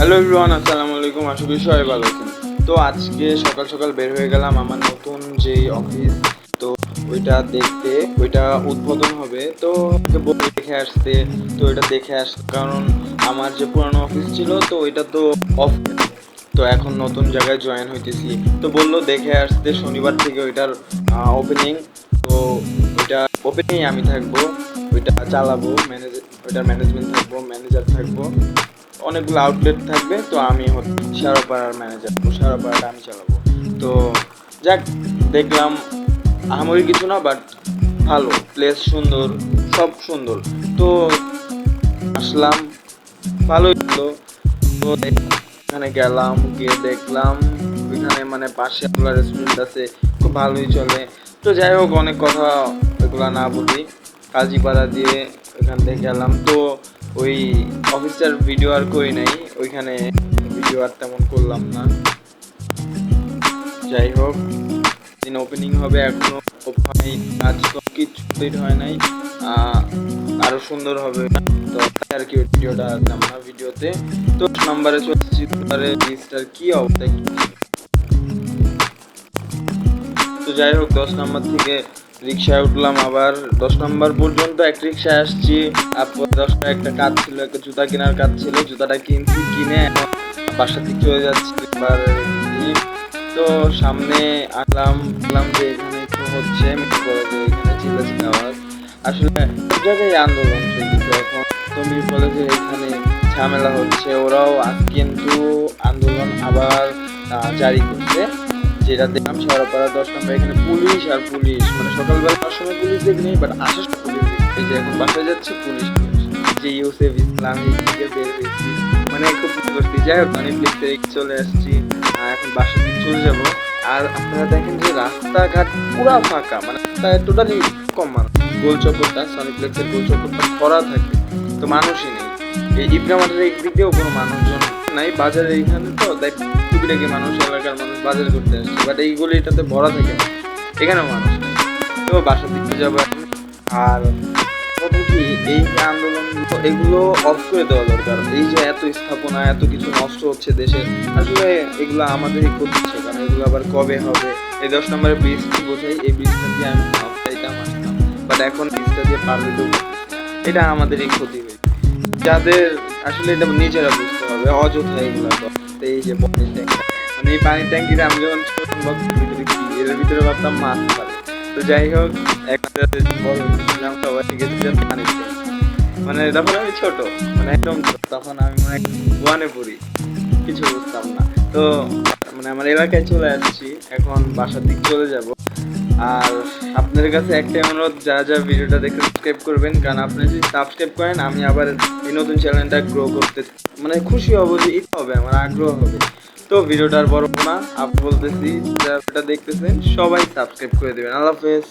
Hello everyone আসসালামু আলাইকুম, আশা করি সবাই ভালো আছেন। তো আজকে সকাল সকাল বের হয়ে গেলাম আমার নতুন যেই অফিস তো ওইটা দেখতে, ওইটা উদ্বোধন হবে। তো দেখে আসতে, তো এটা দেখে আস, কারণ আমার যে পুরানো অফিস ছিল, তো ওইটা তো অফ তো এখন নতুন জায়গায় জয়েন হইতেছি। তো বলল দেখে আসতে, শনিবার থেকে ওইটার ওপেনিং তো ওইটা ওপেনিং আমি থাকব, ওইটা চালাবো ম্যানেজ ওইটার ম্যানেজমেন্ট থাকব ম্যানেজার থাকব। অনেকগুলো আউটলেট থাকবে, তো আমি সারাপাড়ার ম্যানেজার তো সারাপাড়াটা আমি চালাবো। তো যাক, দেখলাম আহামরি কিছু না বাট ভালো প্লেস সুন্দর, সব সুন্দর। তো আসলাম, ভালোই তো তো এখানে গেলাম, গিয়ে দেখলাম, ওইখানে মানে পাশে আপনার রেস্টুরেন্ট আছে, খুব ভালোই চলে। তো যাই হোক, অনেক কথা এগুলো না বলি। কাজীপাড়া দিয়ে ওইখান থেকে গেলাম। তো ওই অফিসার ভিডিও আর করি নাই ওইখানে ভিডিও আর তেমন করলাম না। যাই হোক দিন ওপেনিং হবে এখনও। হয়নি, কাজ কিছু কমপ্লিট হয় নাই আরও সুন্দর হবে। তো আর কি ভিডিওটা দিলাম না ভিডিওতে তো নাম্বারে চলছি তারপরে লিস্টার কি অবস্থা? তো যাই হোক দশ নাম্বার থেকে রিক্সায় উঠলাম আবার, দশ নম্বর পর্যন্ত এক রিক্সায় আসছি। তারপর দশটা একটা কাজ ছিল, একটা জুতা কেনার কাজ ছিল, জুতাটা কিনছি, কিনে বাসা থেকে চলে যাচ্ছি এবার তো সামনে আসলাম দেখলাম যে এখানে কি হচ্ছে এখানে চিল্লাচিল্লি আওয়াজ আসলে সব জায়গায় আন্দোলন চলতেছে এখন। তো মির কলেজে এখানে ঝামেলা হচ্ছে, ওরাও কিন্তু আন্দোলন আবার জারি করছে। যেটা দেখলাম সরাপাড়া দশ নম্বর, এখানে পুলিশ আর পুলিশ। মানে সকালবেলা আসার সময় পুলিশ দেখিনি বাট আসার পুলিশ এই যে এখন বাসায় যাচ্ছে পুলিশ যে ইউসেফ ইসলাম, এই দিকে বের হয়েছি। মানে খুব করছি যাই হোক অনেক লিখতে চলে আসছি। এখন বাসা থেকে চলে যাব। আর আপনারা দেখেন যে রাস্তাঘাট পুরা ফাঁকা মানে টোটালি কম মানুষ। গোল চক্করটা সনিপ্লেক্সের গোল চক্করটা ভরা থাকে, তো মানুষই নেই। এই ইবরা মাঠের এই দিক দিয়েও কোনো মানুষজন নাই বাজারে এইখানে তো দেখ টুকিটাকি মানুষ, এলাকার মানুষ বাজার করতে আসছে বাট এইগুলো এটাতে ভরা থাকে না। এখানেও মানুষ তো বাসার দিকে যাব আর কি এই যে আন্দোলন এগুলো অফ করে দেওয়া দরকার। এই যে এত স্থাপনা, এত কিছু নষ্ট হচ্ছে দেশে, আসলে এগুলো আমাদেরই করছে কারণ এগুলো আবার কবে হবে? এই দশ নম্বরের ব্রিজটি বোঝাই, এই ব্রিজটা দিয়ে আমি ভাব চাইতাম বাট এখন ব্রিজটা দিয়ে পার হইতেও পারতেছি এটা আমাদেরই ক্ষতি হয়েছে যাদের আসলে এটা নিজেরা বুঝতে হবে অযথা এগুলো তো এই যে পানির ট্যাঙ্কি মানে এই পানির ট্যাঙ্কিটা আমি যখন ছোট ভিতরে কি? এর ভিতরে ভাবতাম মাছ পারে তো যাই হোক, একটা বড় সবাই গেছিলাম পানির মানে তখন আমি ছোট মানে একদম তখন আমি মানে ওয়ানে পড়ি। কিছু বুঝতাম না। তো মানে আমার এলাকায় চলে আসছি, এখন বাসার দিক চলে যাব। আর আপনাদের কাছে একটাই অনুরোধ, যারা যারা ভিডিওটা দেখে সাবস্ক্রাইব করবেন, কারণ আপনি যদি সাবস্ক্রাইব করেন, আমি আবার এই নতুন চ্যানেলটা গ্রো করতে মানে খুশি হব যে ইচ্ছা হবে, আমার আগ্রহ হবে। তো ভিডিওটা আর বড় না। আপনি বলতেছি, যারা দেখতেছেন, সবাই সাবস্ক্রাইব করে দেবেন। আল্লাহ হাফেজ।